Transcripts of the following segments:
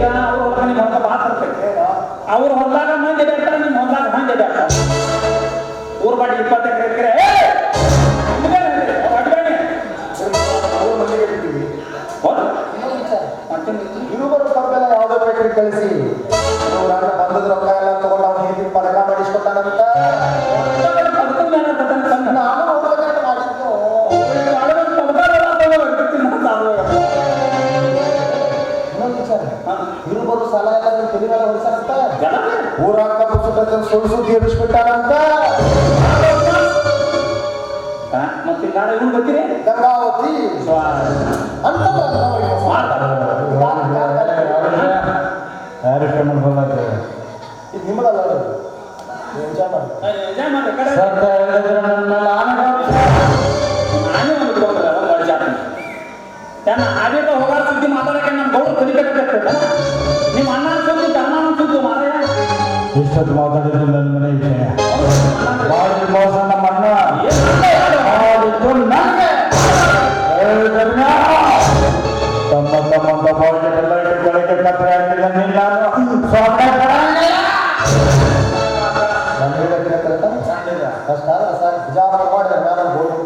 ಈಗ ಅವ್ರ ನಿಮ್ಮ ಹೊಲ ಅವ್ರ ಹೊಲದಾಗ ಮಂದಿ ಬೇಡ್ತಾರೆ ನಿಮ್ಮ ಹೊಲದಾಗ ಮಂದಿ ಊರ್ ಬಾಡಿ ಇಪ್ಪತ್ತು ಎಕರೆ. ಇರುವರು ಕಳಿಸಿ ಬಂದದ ರೊಕ್ಕ ಎಲ್ಲ ತಗೊಂಡು ಅವ್ನು ಹೇಗೆ ಪದಕ ಮಾಡಿಸ್ಕೊತಾನಂತ ಇರುವರು ಸಾಲ ಎಲ್ಲ ನಿಮ್ ತಲೆ ಮೇಲೆ ಹೊಡ್ಸಂತ ಊರಾಗ ಕಬ್ಬು ಸುತ್ತ ಸುಳ್ಳು ಸುದ್ದಿ ಹಾ ಮತ್ತೆ ನಾಳೆ ಇವ್ನು ಬರ್ತೀರಿ ಗಂಗಾವತಿ. ಅಂತ ಯಾರು ಪೇಮೆಂಟ್ ಬಂದೈತೆ ಇದು ನಿಮ್ಮದಲ್ಲ ಸತ್ತ ಹೇಳಿದ್ರೆ ನನ್ನ ಯಾನ ಹಾಗೆ ಹೋಗಾರ ಸುದ್ದಿ ಮಾತಾಡಕ್ಕೆ ನಮ್ಮ ಗೌರವ ಕಲಿಬೇಕಾಗ್ತದೆ. ನಿಮ್ಮ ಅಣ್ಣ ಸುದ್ದಿ ತಮ್ಮ ಸುದ್ದಿ ಮಾರಾಯ. ಇಷ್ಟೊತ್ತು ಮಾತಾಡಿದ್ರೆ ನನ್ನ ಮನೆ ಇದೆ ಮಾಡಿದ ಮೋಸ ನಮ್ಮ ಅಣ್ಣ. ಮಾಡಿದ್ದು ನನಗೆ ತಮ್ಮ ತಮ್ಮ ತಮ್ಮ ಇಟ್ಟುಕೊಳ್ಳಿಕ್ಕೆ ಕತ್ರೆ ಹಾಕಿದ ನಿನ್ನ ಸ್ವಾಮಿ ಕಷ್ಟ ಸಾಕು. ಬಿಜಾಪುರ ಮಾಡಿದ್ರೆ ನಾನು ಗೋಲ್ಡ್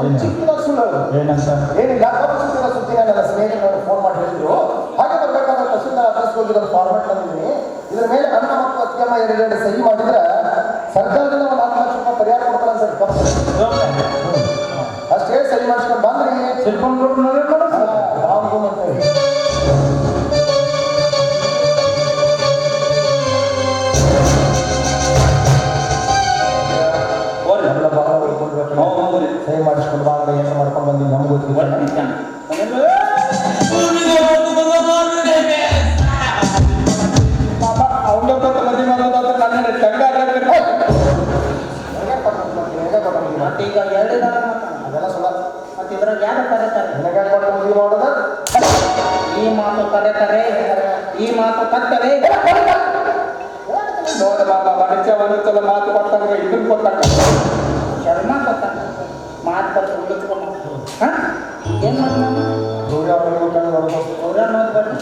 ಒಂದು ಚಿಕ್ಕದ ಸುಳ್ಳು ಏನಂತ? ಏನು ಕಬ್ಬು ಸುತ್ತಿನ ಸುತ್ತಿನ ನನ್ನ ಸ್ನೇಹಿತರು ಫೋನ್ ಮಾಡಿ ಹೇಳಿದ್ರು. ಹಾಗೆ ಬರ್ಬೇಕಾದ್ರೆ ತಹಸೀಲ್ದಾರ್ ಅಡ್ರೆಸ್ ಹೋಗಿ ಒಂದು ಫಾರ್ಮೆಟ್ ತಂದಿದ್ದೀನಿ ಇದ್ರ ಮೇಲೆ ಅನ್ನ ಮತ್ತು ಅತ್ಯಮ್ಮ ಎರಡೆರಡು ಸಹಿ ಮಾಡಿದ್ರೆ ಸರ್ಕಾರದಿಂದ ಒಂದು ಹತ್ತು ಲಕ್ಷ ರೂಪಾಯಿ ಪರಿಹಾರ ಕೊಡ್ತಾರೆ ಸರ್ ಅಷ್ಟೇ ಸಹಿ ಮಾಡಿಸ್ಕೊಂಡು ಬಂದ್ರಿ. ಸಿಲ್ಕೊಂಡು ಕರೀತಾರೆ ನನಗೆ ಬಂದು ಮದುವೆ ಮಾಡೋದು ಈ ಮಾತು ಕರೆತಾರೆ ಈ ಮಾತು ಕತ್ತರೆ ನೋಡ ಬಾಬಾ ಮನುಷ್ಯ ಒಂದೊಂದ್ಸಲ ಮಾತು ಕೊಟ್ಟಂಗ ಇದನ್ನು ಕೊಟ್ಟಂಗ ಮಾತು ಬರ್ತು ಉಳಿಸ್ಕೊಂಡು ಹಾ? ಏನ್ ಮಾಡಿ ನಾನು ದೂರ ಅವ್ರಿಗೆ ಊಟ ಮಾಡೋದು ಅವ್ರ ಅನ್ನೋದು ಬರ್ರಿ